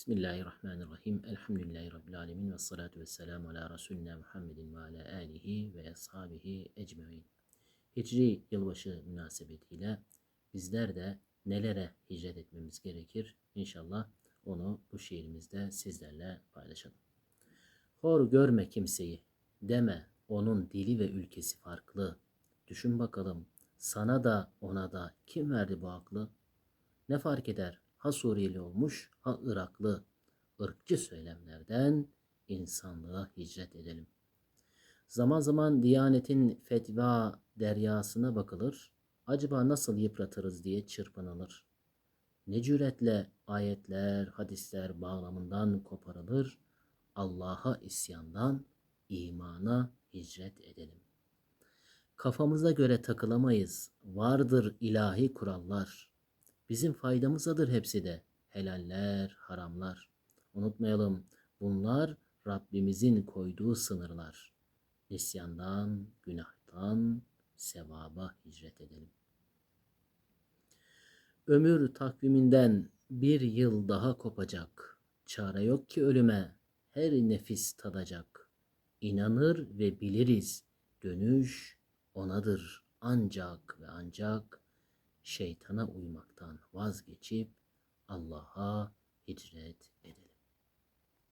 Bismillahirrahmanirrahim. Elhamdülillahi Rabbil alemin ve salatu ve selamu ala Resulina Muhammedin ve ala alihi ve ashabihi ecmain. Hicri yılbaşı münasebetiyle bizler de nelere hicret etmemiz gerekir? İnşallah onu bu şiirimizde sizlerle paylaşalım. Hor görme kimseyi, deme onun dili ve ülkesi farklı. Düşün bakalım sana da ona da kim verdi bu aklı? Ne fark eder? Ha Suriyeli olmuş, ha Iraklı. Irkçı söylemlerden insanlığa hicret edelim. Zaman zaman Diyanet'in fetva deryasına bakılır. Acaba nasıl yıpratırız diye çırpınılır. Ne cüretle ayetler, hadisler bağlamından koparılır. Allah'a isyandan imana hicret edelim. Kafamıza göre takılamayız. Vardır ilahi kurallar. Bizim faydamızadır hepsi de. Helaller, haramlar. Unutmayalım bunlar Rabbimizin koyduğu sınırlar. Nisyandan, günahtan, sevaba hicret edelim. Ömür takviminden bir yıl daha kopacak. Çare yok ki ölüme, her nefis tadacak. İnanır ve biliriz, dönüş onadır ancak ve ancak şeytana uymaktan vazgeçip Allah'a hicret edelim.